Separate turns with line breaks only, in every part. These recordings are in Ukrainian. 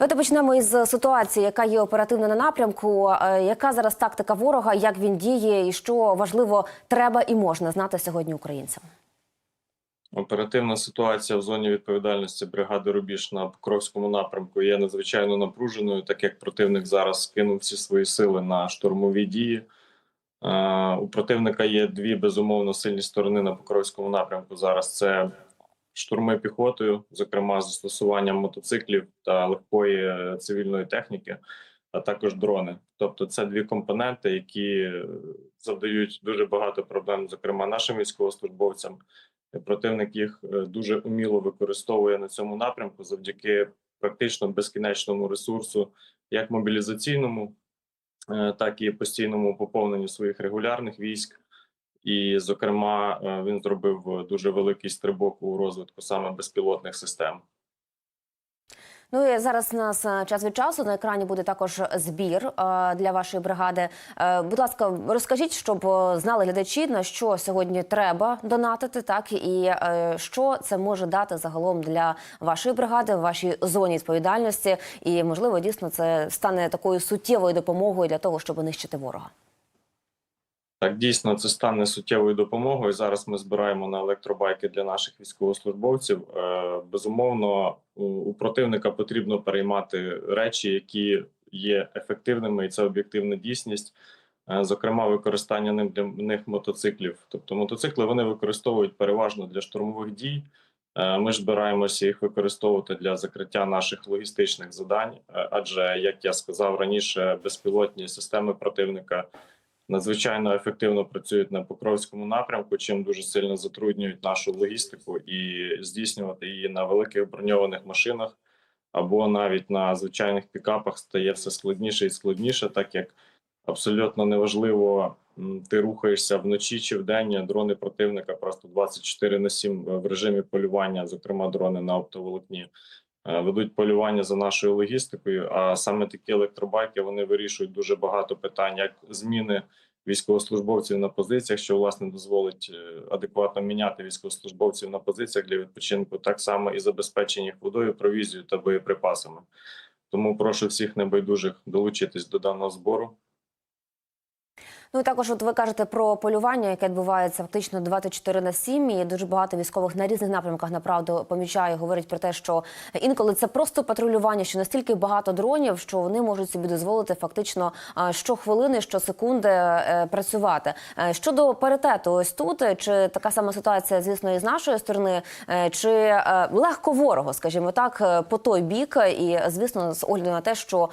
Давайте почнемо із ситуації, яка є оперативно на напрямку. Е, Яка зараз тактика ворога, як він діє, і що важливо треба і можна знати сьогодні українцям?
Оперативна ситуація в зоні відповідальності бригади Рубіж на Покровському напрямку є надзвичайно напруженою, так як противник зараз скинув всі свої сили на штурмові дії. Е, У противника є дві безумовно сильні сторони на Покровському напрямку. Зараз це штурми піхотою, зокрема застосуванням мотоциклів та легкої е, цивільної техніки, а також дрони. Тобто, це дві компоненти, які е, завдають дуже багато проблем, зокрема нашим військовослужбовцям. Противник їх е, дуже уміло використовує на цьому напрямку завдяки практично безкінечному ресурсу, як мобілізаційному, е, так і постійному поповненню своїх регулярних військ. І, зокрема, е, він зробив дуже великий стрибок у розвитку саме безпілотних систем.
Ну і зараз у нас е, час від часу на екрані буде також збір е, для вашої бригади. Будь ласка, розкажіть, щоб знали глядачі, на що сьогодні треба донатити, так і що це може дати загалом для вашої бригади, в вашій зоні відповідальності, і можливо дійсно це стане такою суттєвою допомогою для того, щоб нищити ворога.
Так, дійсно, це стане суттєвою допомогою. Зараз ми збираємо на електробайки для наших військовослужбовців. Е, Безумовно, у- противника потрібно переймати речі, які є ефективними, і це об'єктивна дійсність. Е, Зокрема, використання ним для них мотоциклів. Тобто, мотоцикли вони використовують переважно для штурмових дій. Е, Ми ж збираємося їх використовувати для закриття наших логістичних завдань, е, адже, як я сказав раніше, безпілотні системи противника надзвичайно ефективно працюють на Покровському напрямку, чим дуже сильно затруднюють нашу логістику і здійснювати її на великих броньованих машинах або навіть на звичайних пікапах стає все складніше і складніше, так як абсолютно неважливо, ти рухаєшся вночі чи вдень. Дрони противника просто 24 на 7 в режимі полювання, зокрема дрони на оптоволокні. Е, Ведуть полювання за нашою логістикою, а саме такі електробайки вони вирішують дуже багато питань, як зміни військовослужбовців на позиціях, що власне дозволить е, адекватно міняти військовослужбовців на позиціях для відпочинку, так само і забезпечення їх водою, провізією та боєприпасами. Тому прошу всіх небайдужих долучитись до даного збору.
Ну і також, от ви кажете про полювання, яке відбувається фактично 24 на 7, і дуже багато військових на різних напрямках направду помічає, говорить про те, що інколи це просто патрулювання, що настільки багато дронів, що вони можуть собі дозволити фактично щохвилини, щосекунди е, працювати. Е, Щодо паритету, ось тут е, чи така сама ситуація, звісно, і з нашої сторони, чи легко ворогу, скажімо так, по той бік, і звісно, з огляду на те, що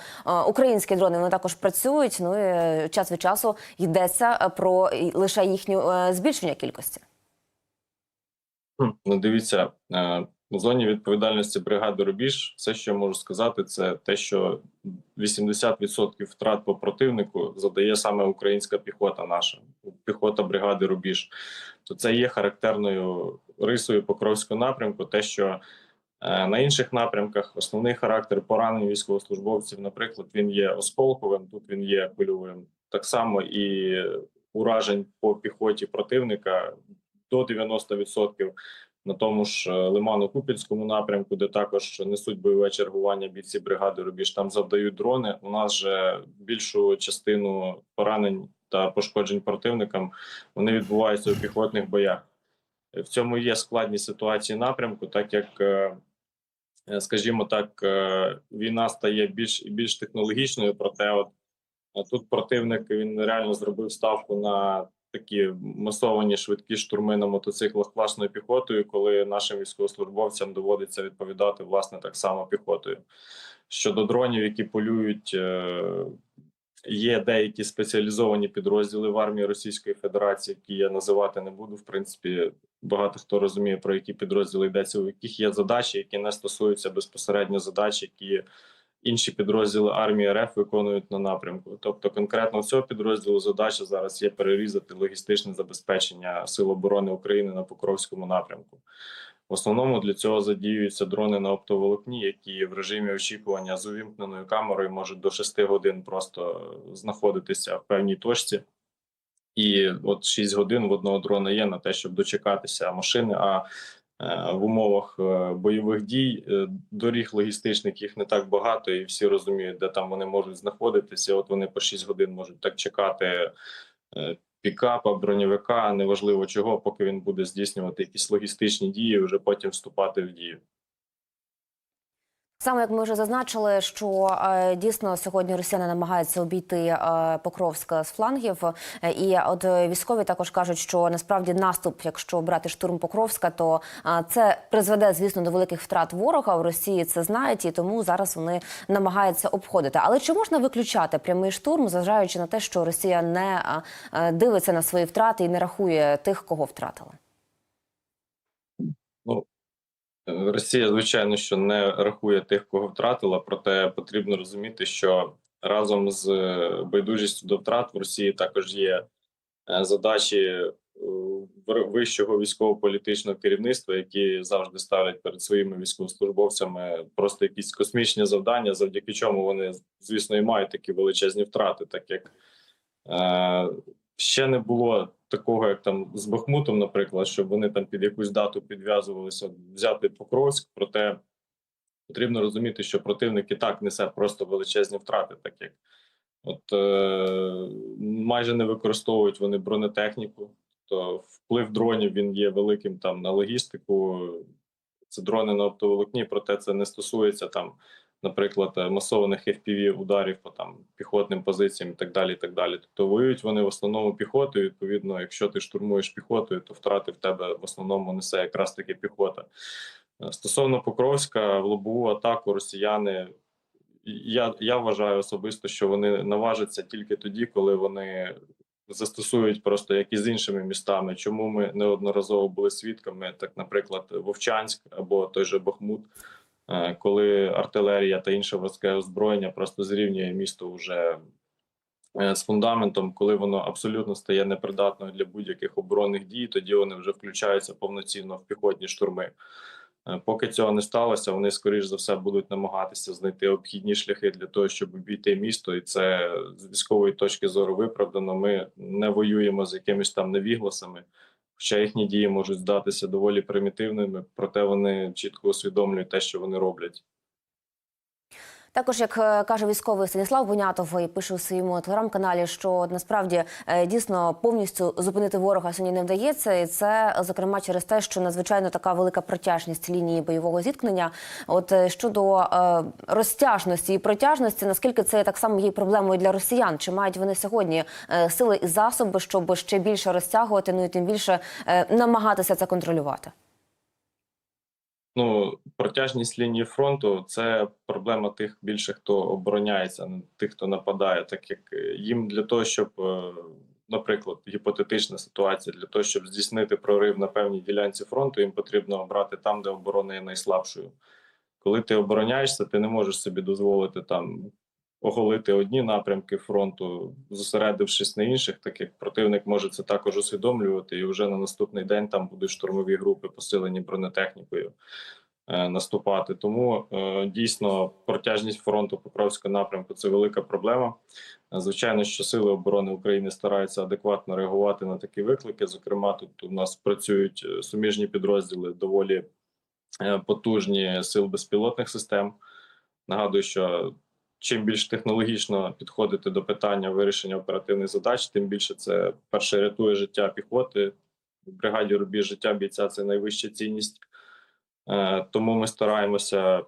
українські дрони вони також працюють. Ну і час від часу йдеться е, про лише їхню е, збільшення кількості.
Ну, дивіться, е, у зоні відповідальності бригади Рубіж, все, що я можу сказати, це те, що 80% втрат по противнику задає саме українська піхота наша, піхота бригади Рубіж. То це є характерною рисою Покровського напрямку, те, що е, на інших напрямках основний характер поранень військовослужбовців, наприклад, він є осколковим, тут він є пильовим. Так само і уражень по піхоті противника до 90% на тому ж е, Лимано-Купінському напрямку, де також несуть бойове чергування бійці бригади Рубіж. Там завдають дрони. У нас же більшу частину поранень та пошкоджень противникам вони відбуваються у піхотних боях. В цьому є складні ситуації напрямку, так як, е, е, скажімо так, е, війна стає більш і більш технологічною, проте от тут противник він реально зробив ставку на такі масовані швидкі штурми на мотоциклах власною піхотою, коли нашим військовослужбовцям доводиться відповідати власне так само піхотою. Щодо дронів, які полюють, е, є деякі спеціалізовані підрозділи в армії Російської Федерації, які я називати не буду. В принципі, багато хто розуміє про які підрозділи йдеться, у яких є задачі, які не стосуються безпосередньо задач, які інші підрозділи армії РФ виконують на напрямку. Тобто, конкретно цього підрозділу задача зараз є перерізати логістичне забезпечення Сил оборони України на Покровському напрямку. В основному для цього задіюються дрони на оптоволокні, які в режимі очікування з увімкненою камерою можуть до 6 годин просто знаходитися в певній точці. І от 6 годин в одного дрона є на те, щоб дочекатися машини. А в умовах е, бойових дій. Е, Доріг логістичних їх не так багато, і всі розуміють, де там вони можуть знаходитися. От вони по 6 годин можуть так чекати е, пікапа, броньовика, неважливо чого, поки він буде здійснювати якісь логістичні дії, вже потім вступати в дію.
Саме як ми вже зазначили, що е, дійсно сьогодні росіяни намагаються обійти е, Покровськ з флангів. Е, І от військові також кажуть, що насправді наступ, якщо брати штурм Покровська, то це призведе, звісно, до великих втрат ворога. В Росії це знають, і тому зараз вони намагаються обходити. Але чи можна виключати прямий штурм, зважаючи на те, що Росія не дивиться на свої втрати і не рахує тих, кого втратили?
Е, Росія, звичайно, що не рахує тих, кого втратила, проте потрібно розуміти, що разом з е, байдужістю до втрат в Росії також є е, задачі е, вищого військово-політичного керівництва, які завжди ставлять перед своїми військовослужбовцями просто якісь космічні завдання, завдяки чому вони, звісно, і мають такі величезні втрати, так як ще не було такого, як там з Бахмутом, наприклад, щоб вони там під якусь дату підв'язувалися взяти Покровськ. Проте потрібно розуміти, що противник і так несе просто величезні втрати, так як от е, майже не використовують вони бронетехніку, то вплив дронів він є великим там на логістику. Це дрони на оптоволокні, проте це не стосується там, наприклад, е, масованих FPV ударів по там піхотним позиціям і так далі. і так далі. Тобто воюють вони в основному піхотою. Відповідно, якщо ти штурмуєш піхотою, то втрати в тебе в основному несе якраз таки піхота. Е, Стосовно Покровська, в лобову атаку росіяни. Я, я вважаю особисто, що вони наважаться тільки тоді, коли вони застосують просто як і з іншими містами. Чому ми неодноразово були свідками, так, наприклад, Вовчанськ або той же Бахмут, коли артилерія та інше важке озброєння просто зрівнює місто вже е, з фундаментом, коли воно абсолютно стає непридатною для будь-яких оборонних дій, тоді вони вже включаються повноцінно в піхотні штурми. Е, Поки цього не сталося, вони скоріш за все будуть намагатися знайти обхідні шляхи для того, щоб обійти місто, і це з військової точки зору виправдано. Ми не воюємо з якимись там невігласами, хоча їхні дії можуть здатися доволі примітивними, проте вони чітко усвідомлюють те, що вони роблять.
Також, як е, каже військовий Станіслав Бунятов, і пише у своєму телеграм-каналі, що насправді е, дійсно повністю зупинити ворога сьогодні не вдається, і це зокрема через те, що надзвичайно така велика протяжність лінії бойового зіткнення. От е, щодо е, розтяжності і протяжності, наскільки це так само є проблемою для росіян? Чи мають вони сьогодні сили і засоби, щоб ще більше розтягувати, ну і тим більше е, намагатися це контролювати?
Ну, протяжність лінії фронту це проблема тих більше, хто обороняється, не тих, хто нападає, так як е, їм для того, щоб, е, наприклад, гіпотетична ситуація, для того, щоб здійснити прорив на певній ділянці фронту, їм потрібно обрати там, де оборона є найслабшою. Коли ти обороняєшся, ти не можеш собі дозволити там оголити одні напрямки фронту, зосередившись на інших, так як противник може це також усвідомлювати, і вже на наступний день там будуть штурмові групи, посилені бронетехнікою. е, Наступати тому е, дійсно протяжність фронту Покровського напрямку це велика проблема. Е, Звичайно, що сили оборони України стараються адекватно реагувати на такі виклики. Зокрема, тут у нас працюють суміжні підрозділи доволі потужні сил безпілотних систем. Нагадую, що чим більш технологічно підходити до питання вирішення оперативних задач, тим більше це перше рятує життя піхоти. В бригаді рубіж життя бійця це найвища цінність. Е, Тому ми стараємося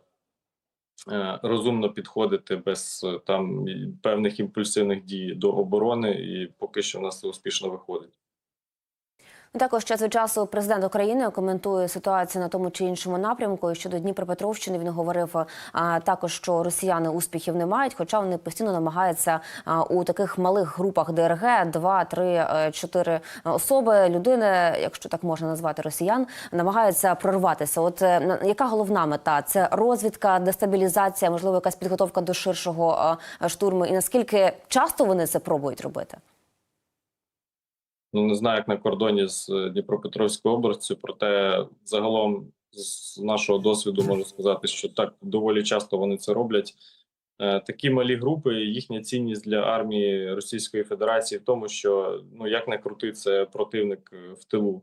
е, розумно підходити без е, там певних імпульсивних дій до оборони, і поки що в нас це успішно виходить.
Також час від часу президент України коментує ситуацію на тому чи іншому напрямку. І щодо Дніпропетровщини він говорив а, також, що росіяни успіхів не мають, хоча вони постійно намагаються а, у таких малих групах ДРГ 2, 3, 4 особи людини, якщо так можна назвати росіян, намагаються прорватися. От е, яка головна мета? Це розвідка, дестабілізація, можливо, якась підготовка до ширшого штурму. І наскільки часто вони це пробують робити?
Ну не знаю, як на кордоні з е, Дніпропетровською областю, проте загалом з нашого досвіду можу сказати, що так доволі часто вони це роблять. Е, Такі малі групи, їхня цінність для армії Російської Федерації в тому, що ну як не крути, це противник е, в тилу.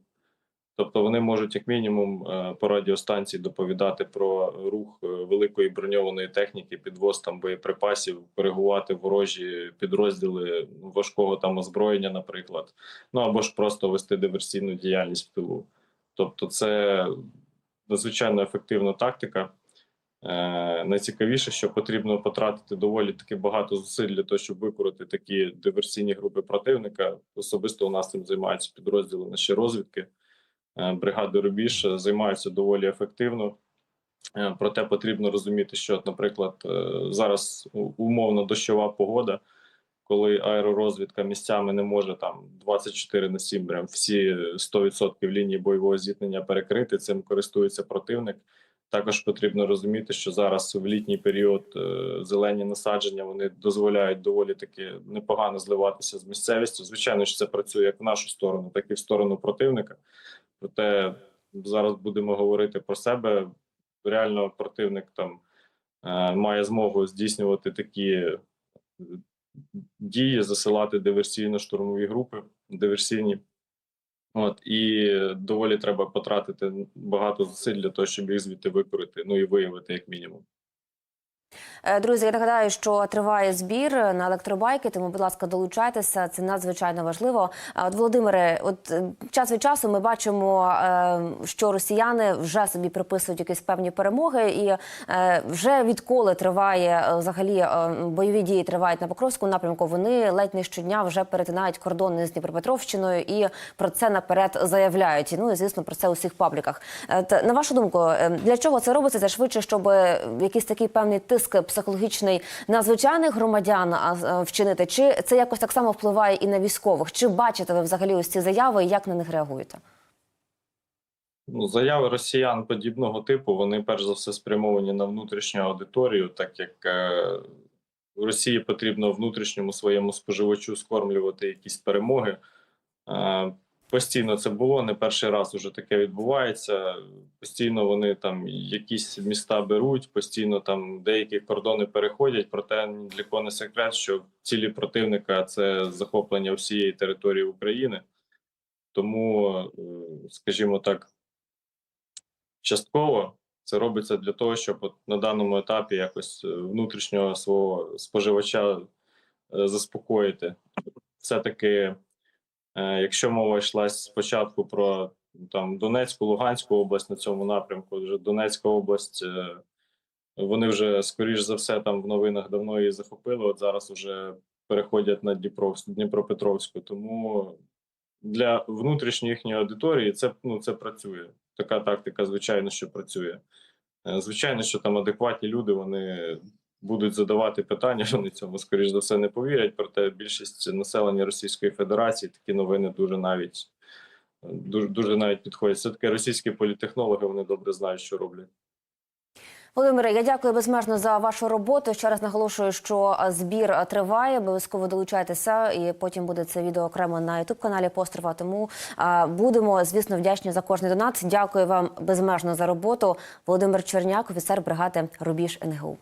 Тобто вони можуть як мінімум е, по радіостанції доповідати про рух е, великої броньованої техніки, підвоз там боєприпасів, коригувати ворожі підрозділи важкого там озброєння, наприклад, ну або ж просто вести диверсійну діяльність в тилу. Тобто, це надзвичайно ефективна тактика. Е, найцікавіше, що потрібно потратити доволі таки багато зусиль для того, щоб викорити такі диверсійні групи противника. Особисто у нас цим займаються підрозділи наші розвідки. Е, Бригади Рубіж е, займаються доволі ефективно. Е, Проте потрібно розуміти, що, наприклад, зараз умовно дощова погода, коли аеророзвідка місцями не може там 24 на 7 прям всі 100% лінії бойового зіткнення перекрити, цим користується противник. Також потрібно розуміти, що зараз в літній період зелені насадження вони дозволяють доволі таки непогано зливатися з місцевістю. Звичайно, що це працює як в нашу сторону, так і в сторону противника. Проте зараз будемо говорити про себе. Реально, противник там е, має змогу здійснювати такі е, дії, засилати диверсійно-штурмові групи, диверсійні. От і доволі треба потратити багато зусиль для того, щоб їх звідти викорити, ну і виявити як мінімум.
Е, Друзі, я нагадаю, що триває збір на електробайки, тому, будь ласка, долучайтеся. Це надзвичайно важливо. От Володимире, от е, час від часу ми бачимо, е, що росіяни вже собі приписують якісь певні перемоги, і вже відколи триває взагалі бойові дії тривають на Покровському напрямку. Вони ледь не щодня вже перетинають кордони з Дніпропетровщиною і про це наперед заявляють. Ну і звісно про це у всіх пабліках. На вашу думку, е, для чого це робиться? Це швидше, щоб якийсь такий певний тиск психологічний на звичайних громадян вчинити? Чи це якось так само впливає і на військових? Чи бачите ви взагалі ось ці заяви і як на них реагуєте?
Ну, заяви росіян подібного типу вони перш за все спрямовані на внутрішню аудиторію, так як е, Росії потрібно внутрішньому своєму споживачу скормлювати якісь перемоги. Е, постійно це було не перший раз уже таке відбувається. Постійно вони там якісь міста беруть, постійно там деякі кордони переходять. Проте ні для кого не секрет, що цілі противника це захоплення всієї території України. Тому, е, скажімо так, частково це робиться для того, щоб от на даному етапі якось е, внутрішнього свого споживача е, заспокоїти. Все-таки, е, якщо мова йшла спочатку про там Донецьку, Луганську область на цьому напрямку, вже Донецька область, е, вони вже скоріш за все там в новинах давно її захопили. От зараз вже переходять на Дніпропетровську. Тому для внутрішньої їхньої аудиторії це ну це працює. Така тактика, звичайно, що працює. Е, Звичайно, що там адекватні люди вони будуть задавати питання. Вони цьому скоріш за все не повірять. Проте більшість населення Російської Федерації такі новини дуже навіть дуже дуже навіть підходять. Все таки російські політехнологи вони добре знають, що роблять.
Володимире, я дякую безмежно за вашу роботу. Ще раз наголошую, що збір триває. Обов'язково долучайтеся, і потім буде це відео окремо на ютуб каналі Построва. Тому будемо, звісно, вдячні за кожний донат. Дякую вам безмежно за роботу. Володимир Черняк, офіцер бригади Рубіж НГУ.